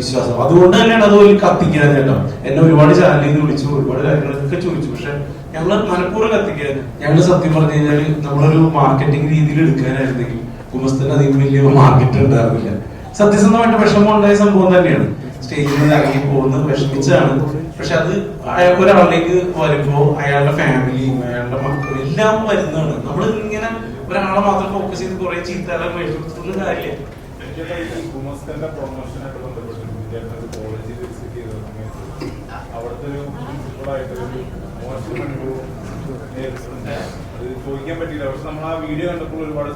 വിശ്വാസം. അതുകൊണ്ട് തന്നെയാണ് അത് ഒരു കത്തിക്കാൻ കേട്ടോ. എന്നെ ഒരുപാട് ചാനലിൽ നിന്ന് വിളിച്ചു ഒരുപാട് കാര്യങ്ങളൊക്കെ ചോദിച്ചു. പക്ഷെ ഞങ്ങൾ മനഃപൂർവം കത്തിക്കാൻ ഞങ്ങൾ സത്യം പറഞ്ഞു കഴിഞ്ഞാൽ നമ്മളൊരു മാർക്കറ്റിംഗ് രീതിയിൽ എടുക്കാനായിരുന്നെങ്കിൽ കുമസ്തന് അധികം വലിയ മാർക്കറ്റ് ഉണ്ടായിരുന്നില്ല. സത്യസന്ധമായിട്ട് വിഷമം ഉണ്ടായ സംഭവം തന്നെയാണ്. സ്റ്റേജിൽ നിന്ന് ഇറങ്ങി പോകുന്നത് വിഷമിച്ചാണ്. പക്ഷെ അത് ഒരാളിലേക്ക് വരുമ്പോ അയാളുടെ ഫാമിലി അയാളുടെ മക്കളും എല്ലാം വരുന്നതാണ്. നമ്മൾ ഇങ്ങനെ ഒരാളെ മാത്രം ഫോക്കസ് ചെയ്ത് കുറെ മേടിച്ചിട്ടുള്ള കാര്യമില്ല. കോളേജിൽ ഒരു നമ്മൾ ആ വീഡിയോ കണ്ടപ്പോൾ ഒരുപാട്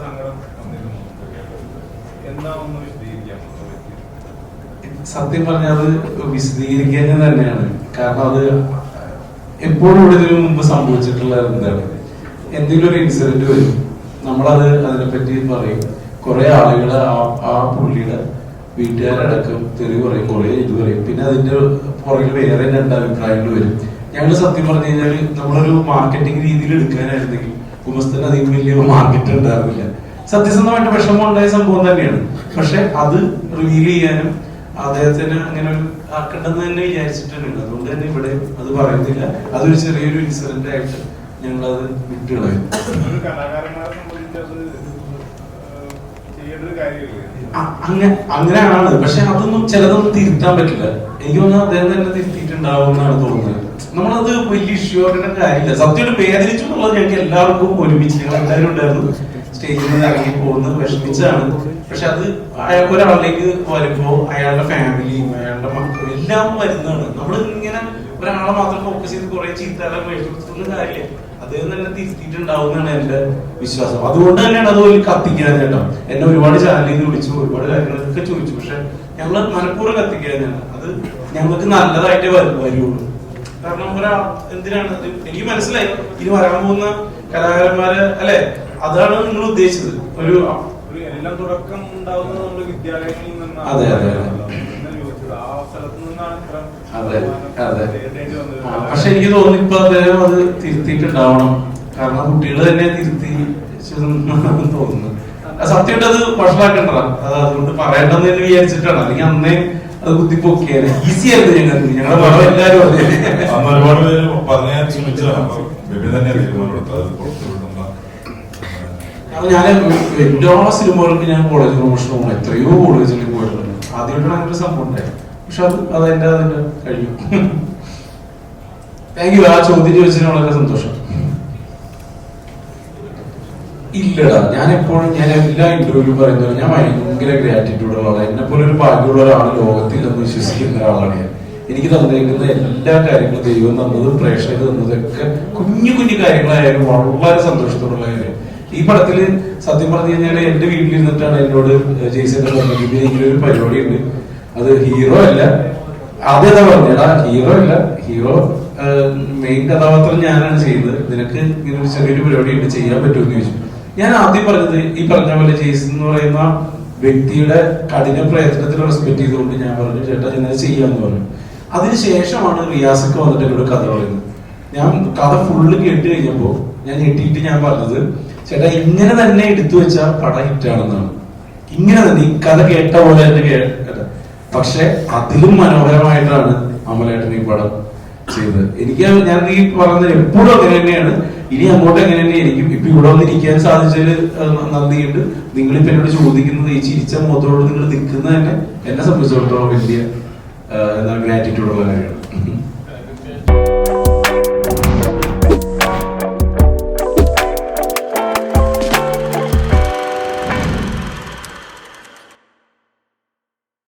സത്യം പറഞ്ഞാൽ അത് വിശദീകരിക്കാൻ തന്നെയാണ്. കാരണം അത് എപ്പോഴും ഇവിടെ ഇതിനു മുമ്പ് സംഭവിച്ചിട്ടുള്ള എന്താണ്? എന്തെങ്കിലും ഒരു ഇൻസിഡന്റ് വരും. നമ്മളത് അതിനെപ്പറ്റി പറയും. കുറെ ആളുകൾ ആ ആ പുള്ളിയുടെ വീട്ടുകാരടക്കം തെറി പറയും കുറെ ഇത് പറയും. പിന്നെ അതിന്റെ പുറകിൽ വേറെ രണ്ട് അഭിപ്രായങ്ങൾ വരും. ഞങ്ങൾ സത്യം പറഞ്ഞു കഴിഞ്ഞാൽ നമ്മളൊരു മാർക്കറ്റിംഗ് രീതിയിൽ എടുക്കാനായിരുന്നെങ്കിൽ കുമസ്തന് അധികം വലിയ മാർക്കറ്റ് ഉണ്ടായിരുന്നില്ല. സത്യസന്ധമായിട്ട് വിഷമം ഉണ്ടായ സംഭവം തന്നെയാണ്. പക്ഷെ അത് റിവീൽ ചെയ്യാനും അദ്ദേഹത്തിന് അങ്ങനെ ഒരു ആക്കണ്ടെന്ന് തന്നെ വിചാരിച്ചിട്ടുണ്ട് അതുകൊണ്ട് തന്നെ ഇവിടെ അത് പറയുന്നില്ല. അതൊരു ചെറിയൊരു ഇൻസിഡന്റ് ആയിട്ട് ഞങ്ങൾ അത് വിട്ടുകളയും അങ്ങനെയാണ് പക്ഷെ അതൊന്നും ചിലതൊന്നും തിരുത്താൻ പറ്റില്ല. എനിക്ക് തോന്നുന്നു അദ്ദേഹം തന്നെ തിരുത്തിയിട്ടുണ്ടാവും എന്നാണ് തോന്നുന്നത്. നമ്മളത് വലിയ ഇഷ്യൂ ആക്കേണ്ട കാര്യമില്ല. സത്യമായിട്ട് വേദനിച്ചു ഞങ്ങൾക്ക് എല്ലാവർക്കും ഒരുമിച്ച് ഞങ്ങൾ എല്ലാവരും ഉണ്ടായിരുന്നു. സ്റ്റേജിൽ നിന്ന് ഇറങ്ങി പോകുന്നത് വിഷമിച്ചാണ്. പക്ഷെ അത് ഒരാളിലേക്ക് വരുമ്പോ അയാളുടെ ഫാമിലിയും അയാളുടെ മക്കളും എല്ലാം വരുന്നതാണ്. നമ്മൾ ഇങ്ങനെ ഒരാളെ മാത്രം ഫോക്കസ് ചെയ്ത് കുറെ ചീത്താലം മേടിച്ചിട്ടുള്ള കാര്യമില്ല? അദ്ദേഹം തന്നെ തിരുത്തിയിട്ടുണ്ടാവുന്നതാണ് എന്റെ വിശ്വാസം. അതുകൊണ്ട് തന്നെയാണ് അത് ഒരു കത്തിക്കാൻ കേട്ടോ. എന്നെ ഒരുപാട് ചാനലിൽ നിന്ന് വിളിച്ചു ഒരുപാട് കാര്യങ്ങളൊക്കെ ചോദിച്ചു. പക്ഷെ ഞങ്ങൾ മനഃപൂർവം കത്തിക്കുന്നതാണ് അത് ഞങ്ങൾക്ക് നല്ലതായിട്ടേ വരു- വരുള്ളൂ. കാരണം ഒരാ എന്തിനാണ് എനിക്ക് മനസ്സിലായി. ഇനി വരാൻ പോകുന്ന കലാകാരന്മാര് അല്ലെ? അതാണ് നിങ്ങൾ ഉദ്ദേശിച്ചത്. ഒരു ഒരു എല്ലാം തുടക്കം ഉണ്ടാവുന്നത് നമ്മുടെ വിദ്യാലയങ്ങളിൽ നിന്നാണ്. അതെ, അതെ, അതെ. ഞാൻ ചോദിച്ചത് ആ സ്ഥലത്ത് നിന്നാണ് ഇത്ര അതെ, അതെ. പക്ഷെ എനിക്ക് തോന്നുന്നു ഇപ്പൊ അദ്ദേഹം അത് തിരുത്തിയിട്ടുണ്ടാവണം. കാരണം കുട്ടികൾ തന്നെ തിരുത്തി തോന്നുന്നു സത്യമായിട്ട് അത് വഷളാക്കണ്ട അത് അതുകൊണ്ട് പറയണ്ടെന്ന് തന്നെ വിചാരിച്ചിട്ടാണ്. അല്ലെങ്കിൽ അന്നേ അത് കുത്തിപ്പൊക്കിയാണ് ഈസി ആയിരുന്നു ഞങ്ങൾ ഞങ്ങളുടെ പടം എല്ലാവരും അതെ. അന്ന് ഒരുപാട് പേര് ശ്രമിച്ചതാണ് തന്നെ കാരണം ഞാൻ എല്ലാ സിനിമകൾക്ക് ഞാൻ കോളേജ് പ്രൊമോഷൻ പോകണം എത്രയോ കോളേജിൽ പോയിട്ടുണ്ട്. ആദ്യമായിട്ടാണ് അങ്ങനെ സംഭവം ഉണ്ടായത് പക്ഷെ അത് അതെന്റെ അതിന്റെ കഴിയും. താങ്ക് യു ആ ചോദ്യം ചോദിച്ചതിന് വളരെ സന്തോഷം. ഇല്ലടാ ഞാൻ എപ്പോഴും ഞാൻ എല്ലാ ഇന്റർവ്യൂവിലും പറയുന്നത് ഞാൻ ഭയങ്കര ഗ്രാറ്റിറ്റ്യൂഡ് ഉള്ള എന്നെ പോലെ ഒരു ഭാഗ്യമുള്ള ഒരാൾ ലോകത്തില്ലെന്ന് വിശ്വസിക്കുന്ന ഒരാളാണ് ഞാൻ. എനിക്ക് തന്നേക്കുന്ന എല്ലാ കാര്യങ്ങളും ദൈവം തന്നത് പ്രേക്ഷകർ തന്നതൊക്കെ കുഞ്ഞു കുഞ്ഞു കാര്യങ്ങളായാലും വളരെ സന്തോഷത്തോടുള്ള കാര്യം. ഈ പടത്തിൽ സത്യം പറഞ്ഞു കഴിഞ്ഞാൽ എന്റെ വീട്ടിലിരുന്നിട്ടാണ് എന്നോട് ജയ്സന്റെ പറഞ്ഞത് ഇതിനെങ്കിലും ഒരു പരിപാടി ഉണ്ട് അത് ഹീറോ അല്ല. ആദ്യ കഥ ഹീറോ അല്ല. ഹീറോ മെയിൻ കഥാപാത്രം ഞാനാണ് ചെയ്യുന്നത് നിനക്ക് ഇങ്ങനെ ഒരു ചെറിയൊരു പരിപാടി ഉണ്ട് ചെയ്യാൻ പറ്റുമെന്ന് ചോദിച്ചു. ഞാൻ ആദ്യം പറഞ്ഞത് ഈ പറഞ്ഞ പോലെ ജെയ്സൺ എന്ന് പറയുന്ന വ്യക്തിയുടെ കഠിന പ്രയത്നത്തിന് റെസ്പെക്ട് ചെയ്തുകൊണ്ട് ഞാൻ പറഞ്ഞു ചേട്ടാ ഇങ്ങനെ ചെയ്യാന്ന് പറഞ്ഞു. അതിനുശേഷമാണ് റിയാസൊക്കെ വന്നിട്ട് എന്നോട് കഥ പറയുന്നത്. ഞാൻ കഥ ഫുള്ള് കേട്ട് കഴിഞ്ഞപ്പോ ഞാൻ ഞെട്ടിയിട്ട് ഞാൻ പറഞ്ഞത് ചേട്ടാ ഇങ്ങനെ തന്നെ എടുത്തു വെച്ചാൽ പടം ഹിറ്റാണെന്നാണ് ഇങ്ങനെ തന്നെ ഈ കഥ കേട്ട പോലെ തന്നെ പക്ഷെ അതിലും മനോഹരമായിട്ടാണ് അമലേട്ടൻ ഈ പടം ചെയ്തത്. എനിക്ക് ഞാൻ ഈ പറഞ്ഞത് എപ്പോഴും അങ്ങനെ തന്നെയാണ്. ഇനി അങ്ങോട്ട് എങ്ങനെ തന്നെ ആയിരിക്കും. ഇപ്പൊ ഇവിടെ വന്നിരിക്കാൻ സാധിച്ചതിൽ നന്ദിയുണ്ട്. നിങ്ങൾ നിങ്ങളിപ്പോ എന്നോട് ചോദിക്കുന്നത് ഈ ചിരിച്ച മുഖത്തോട് നിങ്ങൾ നിൽക്കുന്നത് തന്നെ എന്നെ സംബന്ധിച്ചിടത്തോളം വലിയ ഗ്രാറ്റിറ്റ്യൂഡ് ഉള്ള കാര്യമാണ്.